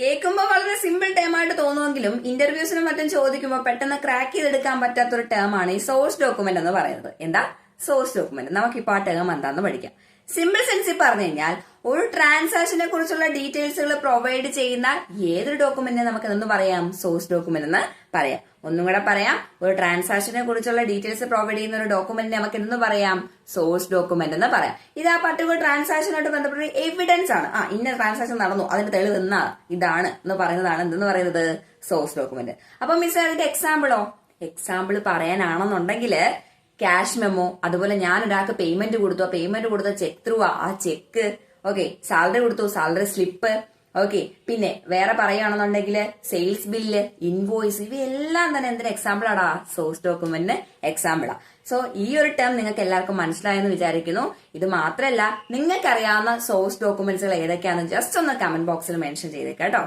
കേൾക്കുമ്പോൾ വളരെ simple term ആയിട്ട് തോന്നുമെങ്കിലും ഇന്റർവ്യൂസിനും മറ്റും ചോദിക്കുമ്പോൾ പെട്ടെന്ന് ക്രാക്ക് ചെയ്തെടുക്കാൻ പറ്റാത്ത ഒരു ടേം ആണ് ഈ സോഴ്സ് ഡോക്യുമെന്റ് എന്ന് പറയുന്നത്. എന്താ? സോഴ്സ് ഡോക്യുമെന്റ് നമുക്കിപ്പോൾ ആ ടേം എന്താന്ന് പഠിക്കാം. സിമ്പിൾ സെൻസിൽ പറഞ്ഞു കഴിഞ്ഞാൽ ഒരു ട്രാൻസാക്ഷനെ കുറിച്ചുള്ള ഡീറ്റെയിൽസുകൾ പ്രൊവൈഡ് ചെയ്യുന്ന ഏതൊരു ഡോക്യുമെന്റിനെ നമുക്ക് എന്ന് പറയാം? സോഴ്സ് ഡോക്യുമെന്റ് എന്ന് പറയാം. ഒന്നും കൂടെ പറയാം. ഒരു ട്രാൻസാക്ഷനെ കുറിച്ചുള്ള ഡീറ്റെയിൽസ് പ്രൊവൈഡ് ചെയ്യുന്ന ഒരു ഡോക്യുമെന്റിനെ നമുക്ക് എന്ന് പറയാം. സോഴ്സ് ഡോക്യുമെന്റ് എന്ന് പറയാം. ഇത് ആ പർട്ടിക്കുലർ ട്രാൻസാക്ഷനായിട്ട് ബന്ധപ്പെട്ട എവിഡൻസ് ആണ്. ആ ഇന്ന ട്രാൻസാക്ഷൻ നടന്നു. അതിന്റെ തെളിവ് എന്നാ ഇതാണ് എന്ന് പറയുന്നതാണ് എന്തെന്ന് പറയുന്നത്? സോഴ്സ് ഡോക്യുമെന്റ് അപ്പൊ മിസ് അതിന്റെ എക്സാമ്പിളോ എക്സാമ്പിൾ പറയാനാണെന്നുണ്ടെങ്കിൽ ക്യാഷ് മെമ്മോ അതുപോലെ ഞാൻ ഒരാൾക്ക് പേയ്മെന്റ് കൊടുത്തു. പേയ്മെന്റ് കൊടുത്ത ചെക്ക് ത്രൂ ആ ചെക്ക് ഓക്കെ സാലറി കൊടുത്തു സാലറി സ്ലിപ്പ് ഓക്കെ പിന്നെ വേറെ പറയുകയാണെന്നുണ്ടെങ്കിൽ സെയിൽസ് ബില്ല് ഇൻവോയ്സ് ഇവയെല്ലാം തന്നെ എന്തിന് എക്സാമ്പിൾ ആടാ? സോഴ്സ് ഡോക്യുമെന്റിന് ആ. സോ ഈ ഒരു ടേം നിങ്ങൾക്ക് എല്ലാവർക്കും മനസ്സിലായെന്ന് വിചാരിക്കുന്നു. ഇത് മാത്രമല്ല നിങ്ങൾക്കറിയാവുന്ന സോഴ്സ് ഡോക്യുമെന്റ്സുകൾ ഏതൊക്കെയാണെന്ന് ജസ്റ്റ് ഒന്ന് കമന്റ് ബോക്സിൽ മെൻഷൻ ചെയ്തേക്കാം കേട്ടോ.